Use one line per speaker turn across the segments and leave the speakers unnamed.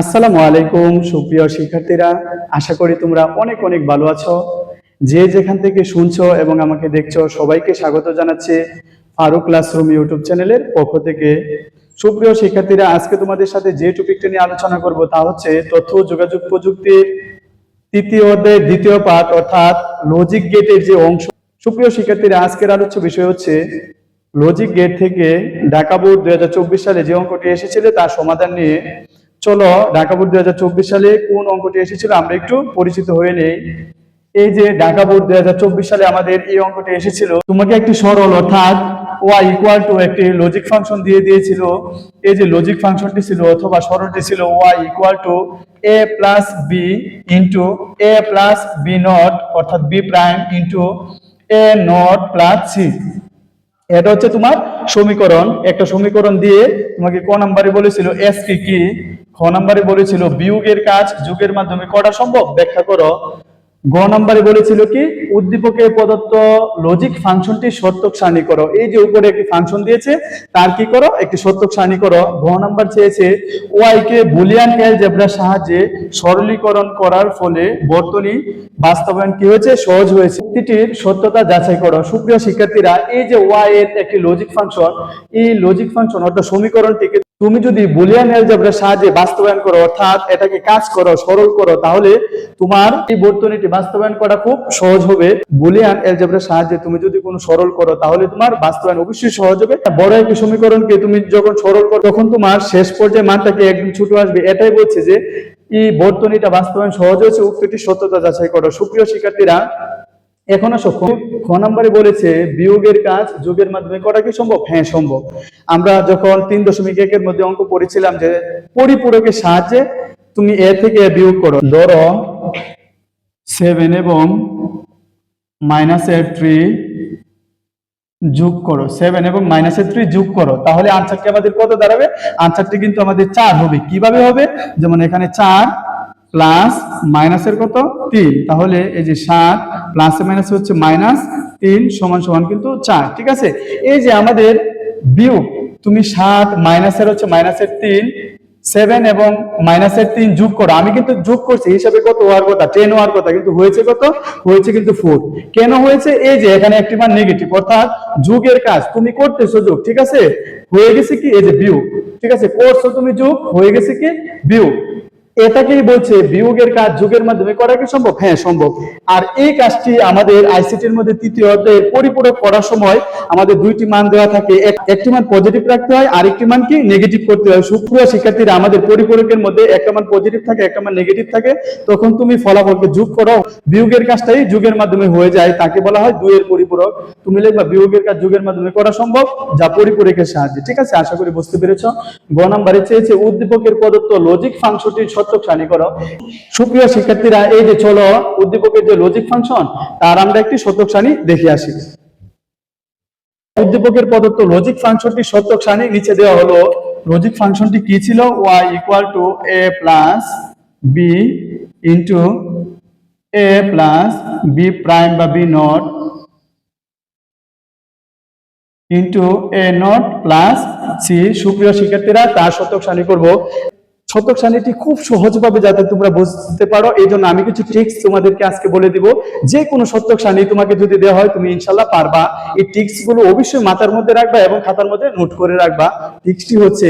আসসালামু আলাইকুম, সুপ্রিয় শিক্ষার্থীরা। আশা করি তোমরা অনেক অনেক ভালো আছো। যে যেখান থেকে শুনছো এবং আমাকে দেখছ, সবাইকে স্বাগত জানাচ্ছি ফারুক ক্লাসরুম ইউটিউব চ্যানেলের পক্ষ থেকে। সুপ্রিয় শিক্ষার্থীরা, আজকে তোমাদের সাথে যে টপিকটা নিয়ে আলোচনা করব তা হচ্ছে তথ্য যোগাযোগ প্রযুক্তির তৃতীয় অধ্যায়ের দ্বিতীয় পাঠ, অর্থাৎ লজিক গেটের যে অংশ। সুপ্রিয় শিক্ষার্থীরা, আজকের আলোচ্য বিষয় হচ্ছে লজিক গেট থেকে ঢাকা বোর্ড দুই হাজার চব্বিশ সালে যে অঙ্কটি এসেছিল, তার সমাধান নিয়ে চলো, ঢাকা বোর্ড দু হাজার চব্বিশ সালে কোন অঙ্কটি এসেছিল আমরা একটু পরিচিত হয়ে নেই। এই যে ঢাকা বোর্ড দু হাজার চব্বিশ সালে আমাদের এই অঙ্কটি এসেছিল, তোমাকে একটি সরল অর্থাৎ ওয়াই ইকুয়াল টু একটি লজিক ফাংশন দিয়ে দিয়েছিল। এই যে লজিক ফাংশনটি ছিল অথবা সরলটি ছিল Y equal to A plus B into A plus B not অর্থাৎ B prime into A not plus C এটা হচ্ছে তোমার সমীকরণ। একটা সমীকরণ দিয়ে তোমাকে ক নাম্বারে বলেছিল এস কি কি? খ নাম্বারে বলেছিল বিয়োগের কাজ যুগের মাধ্যমে কটা সম্ভব? ব্যাখ্যা করো। গ নম্বরে বলেছিল কি, উদ্দীপকে প্রদত্ত লজিক ফাংশনটি সত্যক সারণী করো। এই যে উপরে একটি ফাংশন দিয়েছে, তার কি করো? একটি সত্যক সারণী করো। ঘ নাম্বার চেয়েছে, ওয়াই কে বুলিয়ান অ্যালজেব্রার সাহায্যে সরলীকরণ করার ফলে বর্তনী বাস্তবায়ন কি হয়েছে? সহজ হয়েছে। উক্তিটির সত্যতা যাচাই করো। সুপ্রিয় শিক্ষার্থীরা, এই যে ওয়াই এর একটি লজিক ফাংশন এই লজিক ফাংশন অর্থাৎ সমীকরণটিকে তুমি যদি বুলিয়ান অ্যালজেব্রার সাহায্যে বাস্তবায়ন করো, অর্থাৎ এটাকে কাজ করো, সরল করো, তাহলে তোমার এই বর্তনীটি বাস্তবায়ন করা খুব সহজ হবে। বুলিয়ান অ্যালজেব্রার সাহায্যে তুমি যদি কোনো সরল করো, তাহলে তোমার বাস্তবায়ন অবশ্যই সহজ হবে। বড় একটি সমীকরণকে তুমি যখন সরল করো, তখন তোমার শেষ পর্যায়ে মানটাকে একদম ছোট আসবে। এটাই বলছে যে, এই বর্তনীটা বাস্তবায়ন সহজ হয়েছে, উক্তিটি সত্যতা যাচাই করো। সুপ্রিয় শিক্ষার্থীরা এখন আসো, খ- নম্বরে বলেছে, বিয়োগের কাজ যোগের মাধ্যমে করা কি সম্ভব? হ্যাঁ সম্ভব। আমরা যখন তিন দশমিক একের মধ্যে অঙ্ক পড়েছিলাম যে পরিপূরকের সাহায্যে তুমি এ থেকে এ বিয়োগ করো। ধরো সেভেন এবং মাইনাসের থ্রি যোগ করো। সেভেন এবং মাইনাসের থ্রি যোগ করো। তাহলে আনসারটি আমাদের কত দাঁড়াবে? আনসারটি কিন্তু আমাদের চার হবে। কীভাবে হবে? যেমন এখানে চার প্লাস মাইনাসের কত? তিন। তাহলে এই যে সাত, প্লাস মাইনাস হচ্ছে মাইনাস তিন সমান সমান কিন্তু চার, ঠিক আছে? এই যে আমাদের বিয়োগ, তুমি সাত মাইনাসের হচ্ছে মাইনাসের তিন, সেভেন এবং মাইনাসের তিন যোগ করো। আমি কিন্তু যোগ করছি হিসাবে কত হওয়ার কথা? টেন হওয়ার কথা, কিন্তু হয়েছে কত? হয়েছে কিন্তু ফোর কেন হয়েছে? এই যে এখানে একটি মান নেগেটিভ অর্থাৎ যুগের কাজ, তুমি করতেছো যোগ, ঠিক আছে? হয়ে গেছে কি? এই যে বিয়োগ, ঠিক আছে? করছ তুমি যোগ, হয়ে গেছে কি? বিয়োগ। এটাকেই বলছে বিয়োগের কাজ যুগের মাধ্যমে করা কি সম্ভব? হ্যাঁ সম্ভব। আর এই কাজটি আমাদের আইসিটির মধ্যে তৃতীয় অধ্যায়ে পরিপূরক করার সময় আমাদের দুইটি মান দেওয়া থাকে। একটি মান পজিটিভ রাখতে হয়, আরেকটি মান কি নেগেটিভ করতে হয়। সুপ্রিয় শিক্ষার্থীরা, আমাদের পরিপূরকের মধ্যে একটা মান পজিটিভ থাকে, একটা মান নেগেটিভ থাকে। তখন তুমি ফলাফলকে যোগ করো। বিয়োগের কাজটাই যুগের মাধ্যমে হয়ে যায়, তাকে বলা হয় দুইয়ের পরিপূরক। তুমি লিখবা, বিয়োগের কাজ যুগের মাধ্যমে করা সম্ভব, যা পরিপূরকের সাহায্যে। ঠিক আছে? আশা করি বুঝতে পেরেছ। গ নাম্বারে চেয়েছে উদ্দীপকের প্রদত্ত লজিক ফাংশনটির সত্যক সানি করো। সুপ্রিয় শিক্ষার্থীরা, এই যে চলো উদ্দীপকের যে লজিক ফাংশন তার আমরা একটি সত্যক সানি দেখে আসি। উদ্দীপকের প্রদত্ত লজিক ফাংশনটি সত্যক সানি, নিচে দেওয়া হলো লজিক ফাংশনটি কি ছিল? y equal to A plus B into A plus B prime বা B not into A not plus C সুপ্রিয় শিক্ষার্থীরা তার শতক সানি করব। শতক খুব সহজভাবে যাতে তোমরা বুঝতে পারো, এই জন্য আমি কিছু ট্রিক্স তোমাদেরকে আজকে বলে দিব। যে কোনো শতক তোমাকে যদি দেওয়া হয়, তুমি ইনশাল্লাহ পারবা। এই ট্রিক্সগুলো অবশ্যই মাথার মধ্যে রাখবা এবং খাতার মধ্যে নোট করে রাখবা। ট্রিক্সটি হচ্ছে,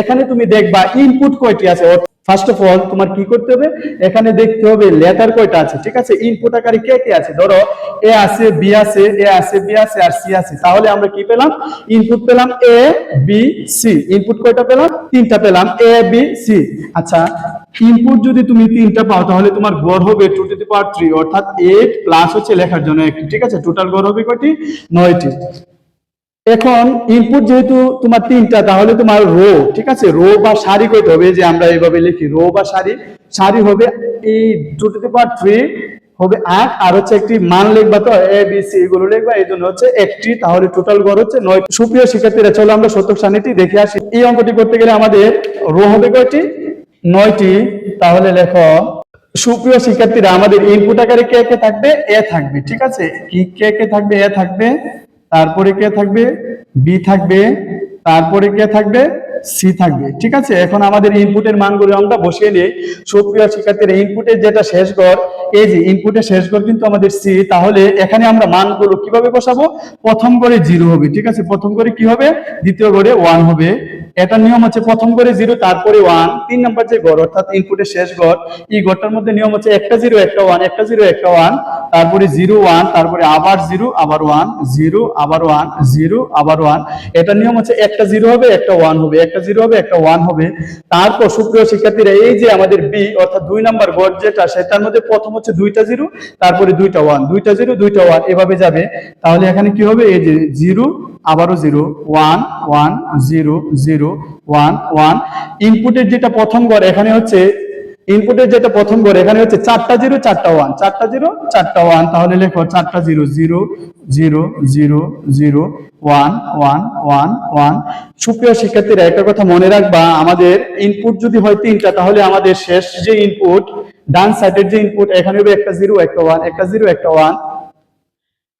এখানে তুমি দেখবা ইনপুট কয়টি আছে? ফার্স্ট অফ অল তোমার কি করতে হবে? এখানে দেখতে হবে লেটার কয়টা আছে, ঠিক আছে? ইনপুট আকারে কে কে আছে? ধরো এ আছে বি আছে এ আছে বি আছে, আর সি আছে। তাহলে আমরা কি পেলাম? ইনপুট পেলাম এ বি সি ইনপুট কয়টা পেলাম? তিনটা পেলাম। এ বি সি আচ্ছা ইনপুট যদি তুমি তিনটা পাও, তাহলে তোমার গড় হবে two to the power three অর্থাৎ এইট প্লাস হচ্ছে লেখার জন্য একটি, ঠিক আছে? টোটাল গড় হবে কয়টি? নয়টি। এখন ইনপুট যেহেতু তোমার তিনটা, তাহলে তোমার রো ঠিক আছে? রো বা সারি কইতে হবে, যে আমরা এইভাবে লিখি রো বা সারি। সারি হবে এই টু পাওয়ার থ্রি হবে আট, আর হচ্ছে একটি মান লিখবা তো এ বি সি এগুলো লিখবা, এই জন্য হচ্ছে একটি, তাহলে টোটাল গড় হচ্ছে নয়। সুপ্রিয় শিক্ষার্থীরা, চলো আমরা শতক সারণীটি দেখে আসি। এই অঙ্কটি করতে গেলে আমাদের রো হবে কয়টি? নয়টি। তাহলে লেখো, সুপ্রিয় শিক্ষার্থীরা, আমাদের ইনপুট আকারে কে কে থাকবে? এ থাকবে, ঠিক আছে? কি কে কে থাকবে? এ থাকবে। তারপরে কে থাকবে? বি থাকবে। তারপরে কে থাকবে? সি থাকবে। ঠিক আছে? এখন আমাদের ইনপুটের মানগুলো আমরা বসিয়ে নিই। সুপ্রিয় শিক্ষার্থীরা ইনপুটের যেটা শেষ গড় এই যে ইনপুটের শেষ গড় কিন্তু আমাদের সি তাহলে এখানে আমরা মানগুলো কীভাবে বসাবো? প্রথম করে জিরো হবে। ঠিক আছে? প্রথম করে কি হবে? দ্বিতীয় গড়ে ওয়ান হবে। এটা নিয়ম হচ্ছে প্রথম করে জিরো, তারপরে ওয়ান তিন নাম্বার যে গড় অর্থাৎ ইনপুটের শেষ গড় এই গড়টার মধ্যে নিয়ম হচ্ছে একটা জিরো, একটা ওয়ান একটা জিরো, একটা ওয়ান তারপরে জিরো ওয়ান তারপরে আবার জিরো, আবার ওয়ান জিরো, আবার ওয়ান জিরো, আবার ওয়ান এটা নিয়ম হচ্ছে একটা জিরো হবে, একটা ওয়ান হবে, একটা জিরো হবে, একটা ওয়ান হবে। তারপর সুপ্রিয় শিক্ষার্থীরা, এই যে আমাদের বি অর্থাৎ দুই নাম্বার গড় যেটা, সেটার মধ্যে প্রথম হচ্ছে দুইটা জিরো, তারপরে দুইটা ওয়ান দুইটা জিরো, দুইটা ওয়ান এভাবে যাবে। তাহলে এখানে কি হবে? এই যে জিরো আবারও zero, one one, zero zero, one one. ইনপুটের যেটা প্রথম গড় এখানে হচ্ছে, ইনপুটের যেটা প্রথম গড় এখানে হচ্ছে চারটা জিরো, চারটা ওয়ান। চারটা জিরো, চারটা ওয়ান। তাহলে লেখো চারটা zero zero zero zero zero, one one one one. সুপ্রিয় শিক্ষার্থীরা, একটা কথা মনে রাখবা, আমাদের ইনপুট যদি হয় তিনটা, তাহলে আমাদের শেষ যে ইনপুট, ডান সাইডের যে ইনপুট, এখানে হবে একটা জিরো, একটা ওয়ান, একটা জিরো, একটা ওয়ান।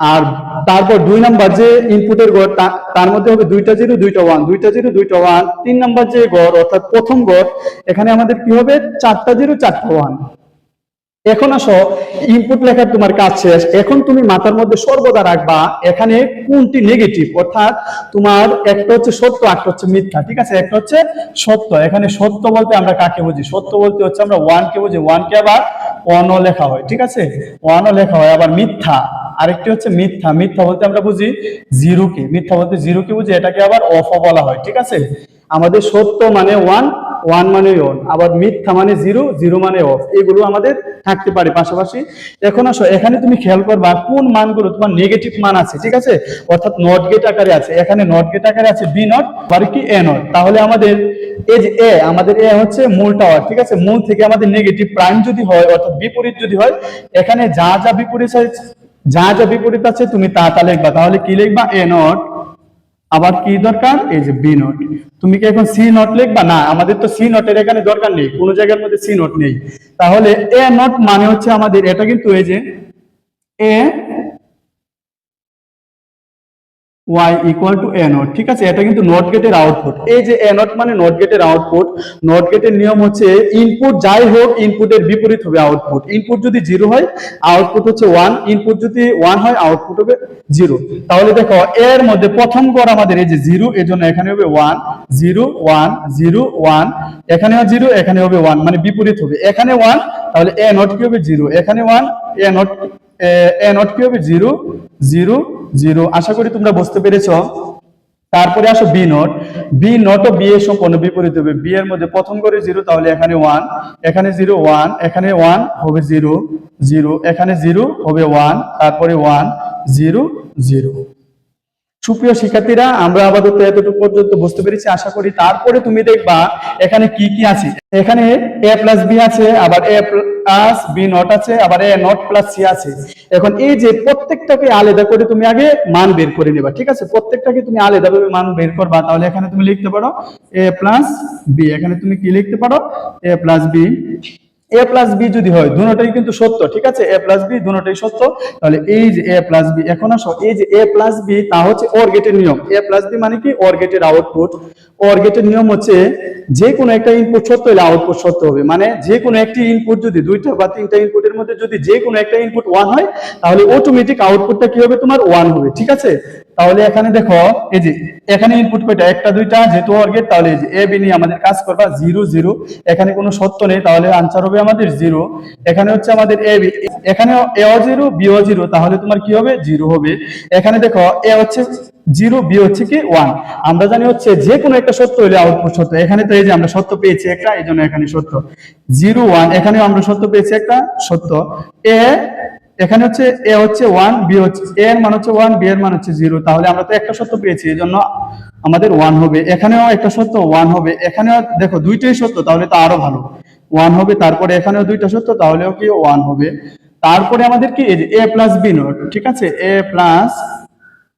আর তারপর দুই নাম্বার যে ইনপুটের গড় তার মধ্যে হবে দুইটা জিরো, দুইটা ওয়ান দুইটা জিরো, দুইটা ওয়ান তিন নাম্বার যে গড়, অর্থাৎ প্রথম গড়, এখানে আমাদের কি হবে? চারটা জিরো, চারটা ওয়ান এখন আসো ইনপুট লেখার তোমার কাজ শেষ। এখন তুমি মাথার মধ্যে সর্বদা রাখবা, এখানে কোনটি নেগেটিভ অর্থাৎ তোমার একটা হচ্ছে সত্য একটা হচ্ছে মিথ্যা, ঠিক আছে? একটা হচ্ছে সত্য। এখানে সত্য বলতে আমরা কাকে বুঝি? সত্য বলতে হচ্ছে আমরা ওয়ান কে বুঝি। ওয়ান কে আবার ওয়ানও লেখা হয়, ঠিক আছে? ওয়ানও লেখা হয়, আবার মিথ্যা। আরেকটি হচ্ছে মিথ্যা। মিথ্যা বলতে আমরা বুঝি জিরো কে। মিথ্যা বলতে জিরো কে বুঝি, এটাকে আবার অফ বলা হয়, ঠিক আছে? আমাদের সত্য মানে ওয়ান ওয়ান মানে অন আবার মিথ্যা মানে জিরো জিরো মানে অফ এগুলো আমাদের থাকতে পারে। পাশাপাশি এখন আসো, এখানে তুমি খেয়াল করবা কোন মানগুলো তোমার নেগেটিভ মান আছে, ঠিক আছে? অর্থাৎ নট গেট আকারে আছে। এখানে নট গেট আকারে আছে বি নট আর কি এ নট তাহলে আমাদের এই যে এ আমাদের এ হচ্ছে মূল টাওয়ার ঠিক আছে? মূল থেকে আমাদের নেগেটিভ প্রাইম যদি হয়, অর্থাৎ বিপরীত যদি হয়, এখানে যা যা বিপরীত যা যা বিপরীত আছে, তুমি তা তা লিখবা। তাহলে কি লিখবা? এ নট আবার কি দরকার? এই যে বি নোট তুমি কি এখন সি নোট লিখবা? না, আমাদের তো সি নোটের এখানে দরকার নেই, কোনো জায়গার মধ্যে সি নোট নেই। তাহলে এ নোট মানে হচ্ছে আমাদের, এটা কিন্তু এই যে A y equal to A not ঠিক আছে? এটা কিন্তু নট গেটের আউটপুট এই যে এ নট মানে নট গেটের আউটপুট নট গেটের নিয়ম হচ্ছে ইনপুট যাই হোক ইনপুটের বিপরীত হবে আউটপুট ইনপুট যদি জিরো হয় আউটপুট হচ্ছে ওয়ান ইনপুট যদি ওয়ান হয় আউটপুট হবে জিরো তাহলে দেখো, এর মধ্যে প্রথম গড় আমাদের এই যে জিরো এর জন্য এখানে হবে one zero one zero one এখানে জিরো এখানে হবে ওয়ান মানে বিপরীত হবে। এখানে ওয়ান তাহলে এ নট কি হবে জিরো এখানে one A not A not কি হবে জিরো জিরো জিরো। আশা করি তোমরা বুঝতে পেরেছ। তারপরে আসো বি নোট বি নোট ও বি এর সম্পূর্ণ বিপরীত হবে। বি এর মধ্যে প্রথম করে জিরো, তাহলে এখানে ওয়ান এখানে জিরো ওয়ান এখানে ওয়ান হবে জিরো জিরো, এখানে জিরো হবে ওয়ান তারপরে ওয়ান জিরো জিরো। সুপ্রিয় শিক্ষার্থীরা, আমরা আপাতত এতটুকু পর্যন্ত বুঝতে পেরেছি। আশা করি তারপরে তুমি দেখবা এখানে কি কি আছে। এখানে এ প্লাস বি আছে, আবার এ প্লাস বি নট আছে, আবার এ নট প্লাস সি আছে। এখন এই যে প্রত্যেকটাকে আলাদা করে তুমি আগে মান বের করে নেবা, ঠিক আছে? প্রত্যেকটাকে তুমি আলাদা আলাদাভাবে মান বের করবা, তাহলে এখানে তুমি লিখতে পারো এ প্লাস বি এখানে তুমি কি লিখতে পারো? A plus B A plus B যদি হয় দুটোটাই কিন্তু সত্য, ঠিক আছে? এ প্লাস বি দুটোটাই সত্য। তাহলে এই যে এ প্লাস বি এখন আসো, এই যে এ প্লাস বি তা হচ্ছে ওর গেটের নিয়ম। এ প্লাস বি মানে কি? ওর গেটের আউটপুট ওর গেটের নিয়ম হচ্ছে যে কোনো একটা ইনপুট সত্য হলে আউটপুট সত্য হবে। মানে যে কোনো একটি ইনপুট যদি, দুইটা বা তিনটা ইনপুটের মধ্যে যদি যে কোনো একটা ইনপুট ওয়ান হয়, তাহলে অটোমেটিক আউটপুটটা কি হবে? তোমার ওয়ান হবে, ঠিক আছে? তাহলে এখানে দেখো, এই যে, এখানে ইনপুট কয়টা? একটা, দুইটা, যেহেতু ওর গেট তাহলে এই যে এ বি নিয়ে আমাদের কাজ করবা জিরো জিরো এখানে কোনো সত্য নেই, তাহলে আনসার হবে আমাদের জিরো এখানে হচ্ছে আমাদের এ বি এখানে এও জিরো বিও জিরো তাহলে তোমার কি হবে? জিরো হবে। এখানে দেখো এ হচ্ছে জিরো বি হচ্ছে কি ওয়ান আমরা জানি হচ্ছে যে কোনো একটা সত্য হলে আউটপুট সত্য। এখানে তো এই যে আমরা সত্য পেয়েছি একটা এই জন্য এখানে সত্য। জিরো ওয়ান এখানেও আমরা সত্য পেয়েছি একটা, সত্য। এ এখানে হচ্ছে এ হচ্ছে ওয়ান বি হচ্ছে এ এর মান হচ্ছে ওয়ান বি এর মান হচ্ছে জিরো। তাহলে আমরা তো একটা সত্য পেয়েছি এই জন্য আমাদের ওয়ান হবে। এখানেও একটা সত্য ওয়ান হবে। এখানেও দেখো, দুইটাই সত্য, তাহলে তো আরও ভালো। ওয়ান হবে, তারপরে এখানেও দুইটা সত্য, তাহলেও কি ওয়ান হবে? তারপরে আমাদের কি এ প্লাস বি নোট ঠিক আছে? এ প্লাস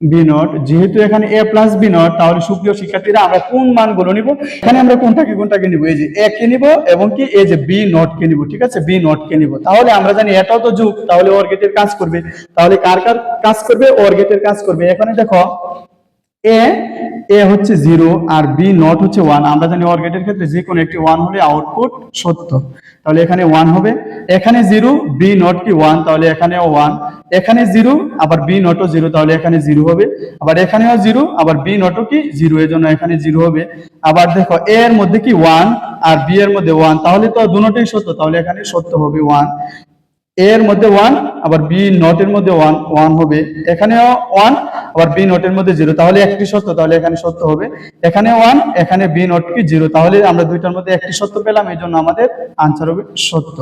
বি নট যেহেতু এখানে এ প্লাস বি নট তাহলে সুপ্রিয় শিক্ষার্থীরা আমরা কোন মানগুলো নিব? এখানে আমরা কোনটাকে কোনটাকে নিব? এই যে এ কে নিব এবং কি এই যে বি নট কে নিব, ঠিক আছে? বি নট কে নিব। তাহলে আমরা জানি এটাও তো যুগ, তাহলে ওর গেটের কাজ করবে। তাহলে কার কার কাজ করবে? ওর গেটের কাজ করবে। এখানে দেখো এ এ হচ্ছে জিরো আর বি নট হচ্ছে ওয়ান আমরা জানি অর ক্ষেত্রে যে কোনো একটি ওয়ান হলে আউটপুট সত্য। তাহলে এখানে ওয়ান হবে। এখানে জিরো বি নট কি ওয়ান তাহলে এখানেও ওয়ান এখানে জিরো আবার বি নটও জিরো তাহলে এখানে জিরো হবে। আবার এখানেও জিরো আবার বি নটও কি জিরো এর জন্য এখানে জিরো হবে। আবার দেখো এ এর মধ্যে কি ওয়ান আর বি এর মধ্যে ওয়ান তাহলে তো দুটোই সত্য, তাহলে এখানে সত্য হবে ওয়ান এর মধ্যে ওয়ান আবার বি নটের মধ্যে ওয়ান ওয়ান হবে। এখানেও ওয়ান আবার বি নটের মধ্যে জিরো তাহলে একটি সত্য, তাহলে এখানে সত্য হবে। এখানে ওয়ান এখানে বি নট কি জিরো তাহলে আমরা দুইটার মধ্যে একটি সত্য পেলাম এই জন্য আমাদের আনসার হবে সত্য।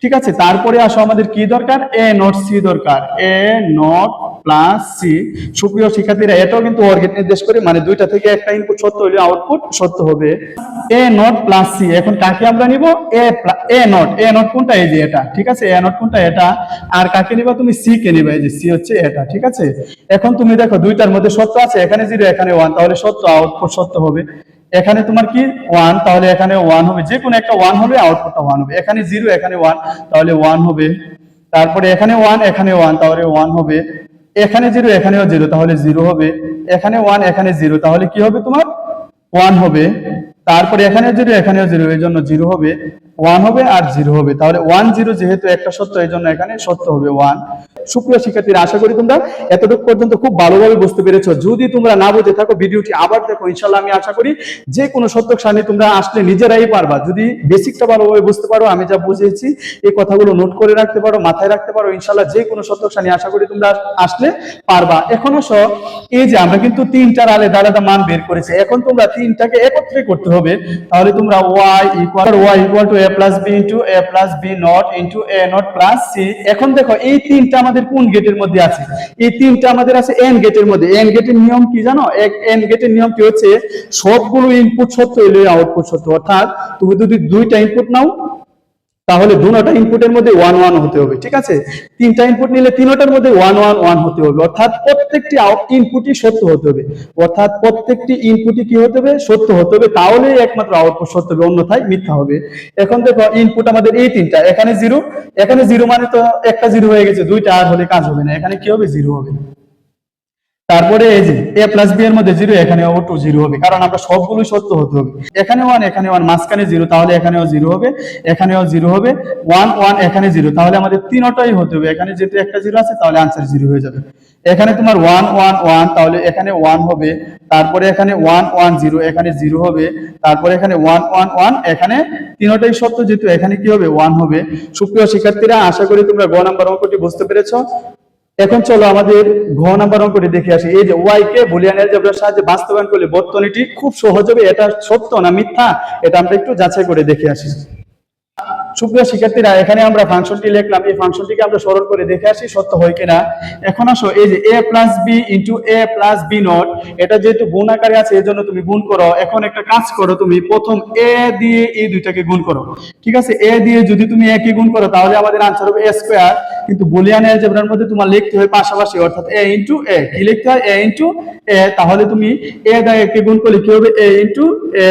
ঠিক আছে, তারপরে আসো আমাদের কি দরকার? এ নট সি দরকার। এ নট প্লাস সি সুপ্রিয় শিক্ষার্থীরা, এটাও কিন্তু অর্গেট নির্দেশ করে মানে দুইটা থেকে একটা ইনপুট সত্য হলে আউটপুট সত্য হবে। এ নট প্লাস সি এখন কাকে আমরা নিব? এ এ নট এ নট কোনটা? এই যে এটা, ঠিক আছে? এ নট কোনটা? এটা। আর কাকে নিবা তুমি? সি কে নিবা, এই যে সি হচ্ছে এটা, ঠিক আছে? এখন তুমি দেখো, দুইটার মধ্যে সত্য আছে, এখানে জিরো এখানে ওয়ান তাহলে সত্য আউটপুট সত্য হবে। এখানে তোমার কি? ওয়ান তাহলে এখানে ওয়ান হবে। যে কোনো একটা ওয়ান হবে আউটপুটটা ওয়ান হবে। এখানে জিরো এখানে ওয়ান তাহলে ওয়ান হবে। তারপরে এখানে ওয়ান এখানে ওয়ান তাহলে ওয়ান হবে। এখানে জিরো, এখানেও জিরো, তাহলে জিরো হবে। এখানে ওয়ান এখানে জিরো, তাহলে কি হবে তোমার? ওয়ান হবে। তারপরে এখানে জিরো, এখানেও জিরো, এই জন্য জিরো হবে। ওয়ান হবে আর জিরো হবে। তাহলে ওয়ান জিরো যেহেতু একটা সত্য এই জন্য এখানে সত্য হবে ওয়ান সুপ্রিয় শিক্ষার্থীরা, আশা করি তোমরা এতটুকু পর্যন্ত খুব ভালোভাবে বুঝতে পেরেছ। যদি তোমরা না বুঝে থাকো, ভিডিওটি আবার দেখো ইনশাল্লাহ আমি আশা করি যে কোনো সত্যক সারণী তোমরা আসলে নিজেরাই পারবা। যদি বেসিকটা ভালোভাবে বুঝতে পারো, আমি যা বুঝিয়েছি, এই কথাগুলো নোট করে রাখতে পারো, মাথায় রাখতে পারো ইনশাল্লাহ যে কোনো সত্যক সারণী আশা করি তোমরা আসলে পারবা। এখনও আসো এই যে আমরা কিন্তু তিনটার আলাদা আলাদা মান বের করেছি। এখন তোমরা তিনটাকে একত্রে করতে হবে। তাহলে তোমরা Y equal y equal to a plus b into a plus b not into a not plus c এখন দেখো, এই তিনটা আমাদের কোন গেটের মধ্যে আছে? এই তিনটা আমাদের আছে n গেটের মধ্যে। N গেটের নিয়ম কি জানো? এক n গেটের নিয়মটি হচ্ছে? সবগুলো ইনপুট সত্য হলে আউটপুট সত্য অর্থাৎ তুমি যদি দুইটা ইনপুট নাও তাহলে দুটোটা ইনপুটের মধ্যে ওয়ান ওয়ান হতে হবে, ঠিক আছে? তিনটা ইনপুট নিলে তিনটার মধ্যে ওয়ান ওয়ান ওয়ান হতে হবে, অর্থাৎ প্রত্যেকটি ইনপুটই সত্য হতে হবে। অর্থাৎ প্রত্যেকটি ইনপুটই কি হতে হবে? সত্য হতে হবে, তাহলেই একমাত্র আউটপুট সত্য হবে, অন্যথায় মিথ্যা হবে। এখন দেখো ইনপুট আমাদের এই তিনটা, এখানে জিরো এখানে জিরো মানে তো একটা জিরো হয়ে গেছে, দুইটা আর হলে কাজ হবে না, এখানে কি হবে? জিরো হবে তারপরে এই যে এ প্লাস বি এর মধ্যে জিরো এখানে টু জিরো হবে। কারণ আমরা সবগুলোই সত্য হতে হবে। এখানে ওয়ান এখানে ওয়ান মাঝখানে জিরো তাহলে এখানেও জিরো হবে, এখানেও জিরো হবে। ওয়ান ওয়ান এখানে জিরো তাহলে আমাদের তিনটাই হতে হবে। এখানে যেহেতু একটা জিরো আছে, তাহলে আনসার জিরো হয়ে যাবে। এখানে তোমার ওয়ান ওয়ান ওয়ান তাহলে এখানে ওয়ান হবে। তারপরে এখানে ওয়ান ওয়ান জিরো এখানে জিরো হবে। তারপরে এখানে ওয়ান ওয়ান ওয়ান এখানে তিনটাই সত্য, যেহেতু এখানে কি হবে? ওয়ান হবে। সুপ্রিয় শিক্ষার্থীরা, আশা করি তোমরা গ নাম্বার অঙ্কটি বুঝতে পেরেছ। এখন চলো আমাদের ঘ নাম্বার অঙ্কটি দেখে আসি। এই যে ওয়াই কে বুলিয়ান অ্যালজেব্রার সাহায্যে বাস্তবায়ন করলে বর্তনীটি খুব সহজ হবে, এটা সত্য না মিথ্যা? এটা আমরা একটু যাচাই করে দেখে আসি। সুপ্রিয় শিক্ষার্থীরা, এখানে আমরা ফাংশনটি লিখলাম। এই ফাংশনটিকে আমরা সরল করে দেখে আসি, সত্য হয় কিনা। এখন আসো, এই যে A plus B into A plus B not এটা যেহেতু গুণ আকারে আছে এই জন্য তুমি গুণ করো। এখন একটা কাজ করো তুমি, প্রথম এ দিয়ে এই দুইটাকে গুণ করো। ঠিক আছে? এ দিয়ে যদি তুমি এ কে গুণ করো, তাহলে আমাদের আনসার হবে এ স্কোয়ার কিন্তু বুলিয়ান অ্যালজেব্রার মধ্যে তোমার লিখতে হয় পাশাপাশি, অর্থাৎ এ ইন্টু এ কি লিখতে হয়? এ ইন্টু এ তাহলে তুমি এ দা এ কে গুণ করলে কি হবে? এ ইন্টু এ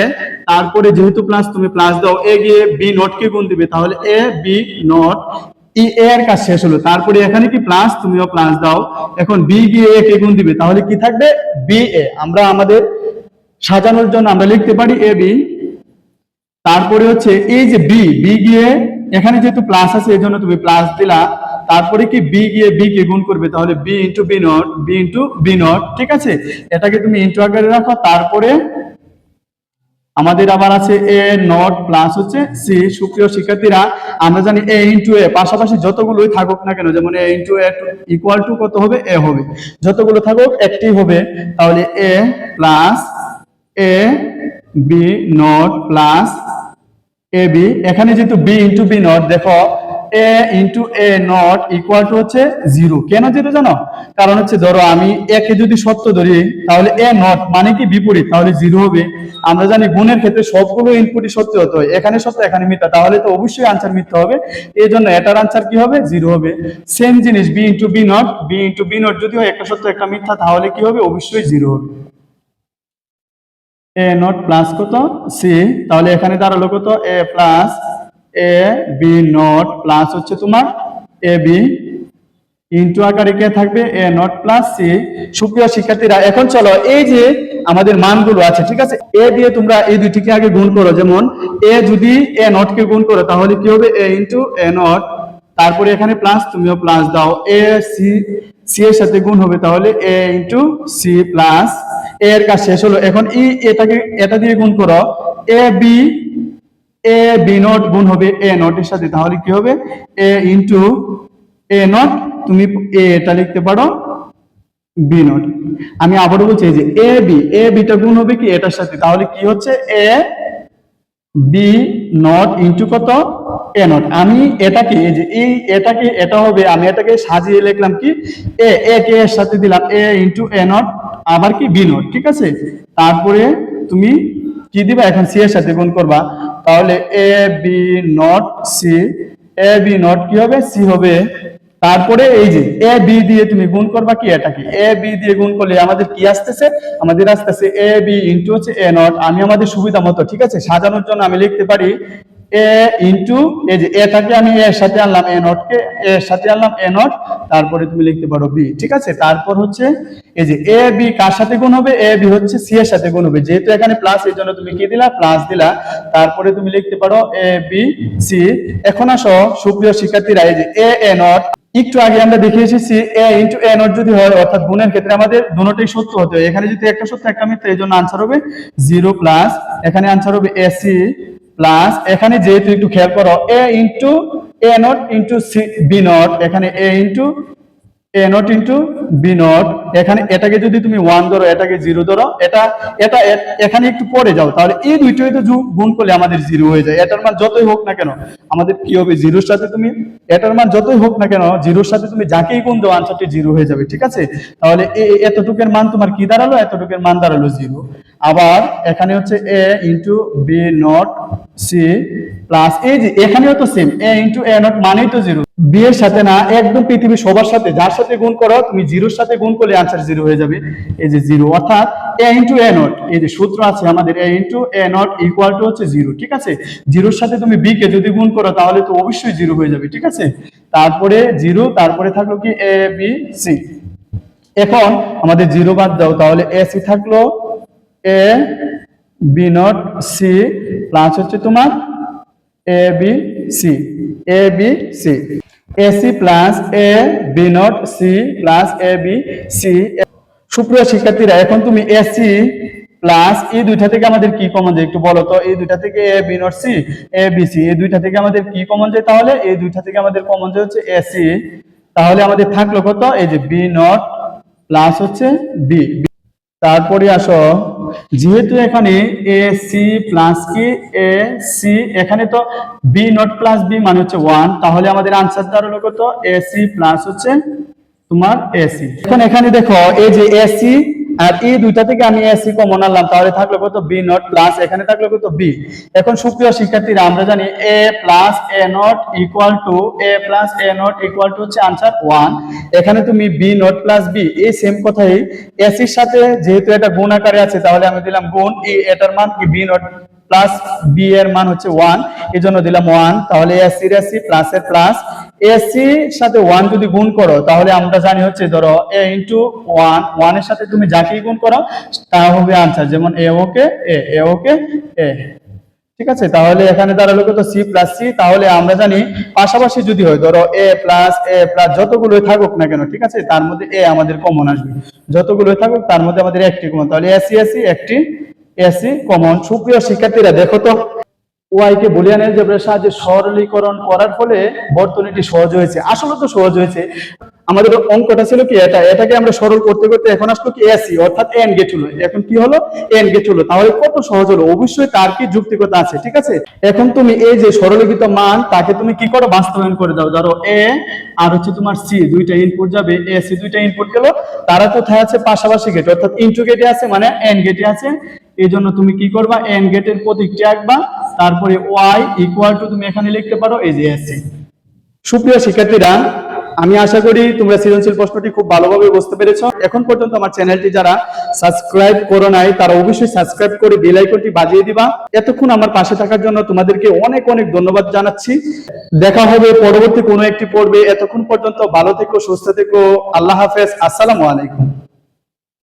তারপরে যেহেতু প্লাস তুমি প্লাস দাও। এ গিয়ে বি নট কে গুণ দিবে। তাহলে এ বি নট ই এর কাজ শেষ হলো। তারপরে এখানে কি প্লাস তুমিও প্লাস দাও। এখন বি গিয়ে এ কে গুণ দিবে। তাহলে কি থাকবে? বি এ আমরা আমাদের সাজানোর জন্য আমরা লিখতে পারি এ বি তারপরে হচ্ছে এই যে বি বি গিয়ে এখানে যেহেতু প্লাস আছে এই জন্য তুমি প্লাস দিলা। তারপরে কি বি গিয়ে বি কে গুণ করবে? তাহলে B into B not B into B not ঠিক আছে? এটাকে তুমি ইন্টু আকারে রাখো। তারপরে আমাদের আবার আছে এ নট প্লাস হচ্ছে সি সুপ্রিয় শিক্ষার্থীরা, আমরা জানি এ ইন্টু এ পাশাপাশি যতগুলোই থাকুক না কেন, যেমন A into A equal to কত হবে? এ হবে। যতগুলো থাকুক, একটি হবে। তাহলে A plus A B not plus A B এখানে যেহেতু বি ইন্টু বি নট দেখো A into A not equal to হচ্ছে জিরো কেন জিরো জানো? কারণ হচ্ছে ধরো আমি একে যদি সত্য ধরি, তাহলে এ নট মানে কি বিপরীত? তাহলে জিরো হবে। আমরা জানি গুণের ক্ষেত্রে সবগুলো ইনপুটই সত্য হতে হয়। এখানে সত্য, এখানে মিথ্যা। তাহলে তো অবশ্যই আনসার মিথ্যা হবে। এই জন্য এটার আনসার কি হবে? জিরো হবে। সেম জিনিস B into B not B into B not যদি হয়, একটা সত্য, একটা মিথ্যা, তাহলে কি হবে? অবশ্যই জিরো হবে। এ নট প্লাস কত? সি তাহলে এখানে দাঁড়াল কত? A plus A B not plus হচ্ছে তোমার এ বি ইন্টু আকারে কে থাকবে? এ নট প্লাস সি সুপ্রিয় শিক্ষার্থীরা, এখন চলো এই যে আমাদের মানগুলো আছে, ঠিক আছে? এ দিয়ে তোমরা এই দুইটিকে আগে গুণ করো। যেমন এ যদি এ নট কে গুণ করো, তাহলে কি হবে? এ ইন্টু এ নট তারপরে এখানে প্লাস তুমিও প্লাস দাও। এ সি সি এর সাথে গুণ হবে, তাহলে এ ইন্টু সি প্লাস এর কাজ শেষ হলো। এখন ই এটাকে এটা দিয়ে গুণ করো। A B A B not গুণ হবে এ নটের সাথে, তাহলে কি হবে? এ ইন্টু এ নট তুমি এ এটা লিখতে পারো বি নট আমি আবারও বলছি যে এ বি এ বিটা গুণ হবে কি এটার সাথে? তাহলে কি হচ্ছে? এ বি নট ইন্টু কত? এ নট আমি এটাকে যে এই এটাকে, এটা হবে, আমি এটাকে সাজিয়ে লিখলাম কি? এ এ কে এর সাথে দিলাম এ ইন্টু এ নট আবার কি? বি নট ঠিক আছে? তারপরে তুমি কি দিবা? এখন সি এর সাথে গুণ করবা। তাহলে A B not C A B not কি হবে? সি হবে। তারপরে এই যে এ বি দিয়ে তুমি গুণ করবা কি? এটাকে। এ বি দিয়ে গুণ করলে আমাদের কি আসতেছে? আমাদের আসতেছে এ বি ইন্টু হচ্ছে এ নট আমি আমাদের সুবিধা মতো, ঠিক আছে? সাজানোর জন্য আমি লিখতে পারি এ ইন্টু এই যে এটাকে আমি এর সাথে আনলাম এ নট কে এর সাথে আনলাম এ নট তারপরে তুমি লিখতে পারো বি ঠিক আছে? তারপর হচ্ছে, এই যে এ বি কার সাথে গুণ হবে? এ বি হচ্ছে সি এর সাথে গুণ হবে। যেহেতু এখানে প্লাস এই জন্য তুমি কি দিলা? প্লাস দিলা। তারপরে তুমি লিখতে পারো এ বি সি এখন আসো, সুপ্রিয় শিক্ষার্থীরা, এই যে এ এ নট একটু আগে আমরা দেখে এসেছি এ ইন্টু এ নট যদি হয়, অর্থাৎ গুণের ক্ষেত্রে আমাদের দুটোই সত্য হতে হয়। এখানে যদি একটা সত্য একটা মিথ্যা এই জন্য আনসার হবে। জিরো প্লাস এখানে আনসার হবে এসি প্লাস এখানে যেহেতু একটু খেয়াল করো A into A not into B not এখানে A into A not into B not এখানে এটাকে যদি তুমি ওয়ান ধরো, এটাকে জিরো ধরো, এটা এটা এখানে একটু পরে যাও, তাহলে এই দুইটাই তো গুণ করলে আমাদের জিরো হয়ে যায়। এটার মান যতই হোক না কেন, আমাদের কি হবে? জিরোর সাথে তুমি, এটার মান যতই হোক না কেন জিরোর সাথে তুমি যাকেই গুণ দাও আনসারটি জিরো হয়ে যাবে, ঠিক আছে? তাহলে এতটুকের মান তোমার কি দাঁড়াল? এতটুকের মান দাঁড়াল জিরো আবার এখানে হচ্ছে A into B not C plus এই যে এখানেও তো same A into A not মানেই তো জিরো বি এর সাথে না, একদম পৃথিবীর সবার সাথে, যার সাথে গুণ করো, তুমি জিরোর সাথে গুণ করলে আনসার জিরো হয়ে যাবে। এই যে জিরো অর্থাৎ এ ইন্টু এ নট এই যে সূত্র আছে আমাদের A into A not equal to হচ্ছে জিরো ঠিক আছে? জিরোর সাথে তুমি বি কে যদি গুণ করো, তাহলে তো অবশ্যই জিরো হয়ে যাবে, ঠিক আছে? তারপরে জিরো তারপরে থাকল কি এ বি সি এখন আমাদের জিরো বাদ দাও, তাহলে এ সি থাকল A B not C plus হচ্ছে তোমার A B C A B C A C plus A B not C plus A B C সুপ্রিয় শিক্ষার্থীরা, এখন তুমি এসি প্লাস এই দুইটা থেকে আমাদের কি কমন যায় একটু বলো তো? এই দুইটা থেকে A B not C A B C এই দুইটা থেকে আমাদের কি কমন যায় তাহলে? এই দুইটা থেকে আমাদের কমন যায় হচ্ছে এসি তাহলে আমাদের থাকল কত? এই যে বি নট প্লাস হচ্ছে বি তারপরে আসো, যেহেতু এখানে এ সি প্লাস কি? এ সি এখানে তো বি নট প্লাস বি মানে হচ্ছে ওয়ান তাহলে আমাদের আনসার দাঁড়াল কত? এ সি প্লাস হচ্ছে তোমার এসি এখন এখানে দেখো, এই যে এসি আর এই দুইটা থেকে আমি এসি কমন আনলাম, তাহলে থাকল কত? বি নট প্লাস এখানে থাকল কত? বি এখন সুপ্রিয় শিক্ষার্থীরা, আমরা জানি A plus A not equal to A plus A not equal to হচ্ছে আনসার ওয়ান এখানে তুমি বি নট প্লাস বি এই সেম কথাই এসির সাথে যেহেতু এটা গুণ আকারে আছে, তাহলে আমি দিলাম গুণ এ এটার মান কি? বি নট প্লাস বি এর মান হচ্ছে ওয়ান এই জন্য দিলাম ওয়ান তাহলে এসি এর এসি প্লাস এর প্লাস এসি সাথে ওয়ান যদি গুণ করো, তাহলে আমরা জানি হচ্ছে ধরো এ ইন্টু ওয়ান ওয়ানের সাথে তুমি যাকেই গুণ করো, তা হবে আনসার যেমন এ ওকে এ এ ওকে এ ঠিক আছে? তাহলে এখানে দাঁড়াল কত? সি প্লাস সি তাহলে আমরা জানি পাশাপাশি যদি হয়, ধরো এ প্লাস এ প্লাস যতগুলো থাকুক না কেন, ঠিক আছে? তার মধ্যে এ আমাদের কমন আসবে। যতগুলো থাকুক, তার মধ্যে আমাদের একটি কমন তাহলে এসি এসি একটি এসি কমন সুপ্রিয় শিক্ষার্থীরা, দেখো তো ওয়াই কে বুলিয়ান অ্যালজেব্রার সাহায্যে সরলীকরণ করার ফলে বর্তনীটি সহজ হয়েছে। আসলে তো সহজ হয়েছে। আমাদের অঙ্কটা ছিল কি এটা? এটাকে আমরা সরল করতে করতে এখন আসলো কি এসি অর্থাৎ এন গেট হলো এখন কি হলো? এন গেট হলো তাহলে কত সহজ হলো? অবশ্যই তার কি যুক্তিকতা আছে, ঠিক আছে? এখন তুমি এই যে সরলীকৃত মান, তাকে তুমি কি করো? বাস্তবায়ন করে দাও। ধরো এ আর হচ্ছে তোমার সি দুইটা ইনপুট যাবে। এ সি দুইটা ইনপুট গেল। তারা কোথায় আছে? পাশাপাশি গেট অর্থাৎ ইনটু গেটে আছে মানে এন গেটে আছে এই জন্য তুমি কি করবা? এন গেটের প্রতীকটি আঁকবা তারপরে ওয়াই ইকুয়াল টু তুমি এখানে লিখতে পারো, এই যে এসি সুপ্রিয় শিক্ষার্থীরা, আমি আশা করি তোমরা সৃজনশীল প্রশ্নটি খুব ভালোভাবে বুঝতে পেরেছ। এখন পর্যন্ত আমার চ্যানেলটি যারা সাবস্ক্রাইব করো নাই, তারা অবশ্যই সাবস্ক্রাইব করে বেল আইকনটি বাজিয়ে দিবা। এতক্ষণ আমার পাশে থাকার জন্য তোমাদেরকে অনেক অনেক ধন্যবাদ জানাচ্ছি। দেখা হবে পরবর্তী কোনো একটি পর্বে। এতক্ষণ পর্যন্ত ভালো থেকো, সুস্থ থেকো। আল্লাহ হাফেজ। আসসালামু আলাইকুম।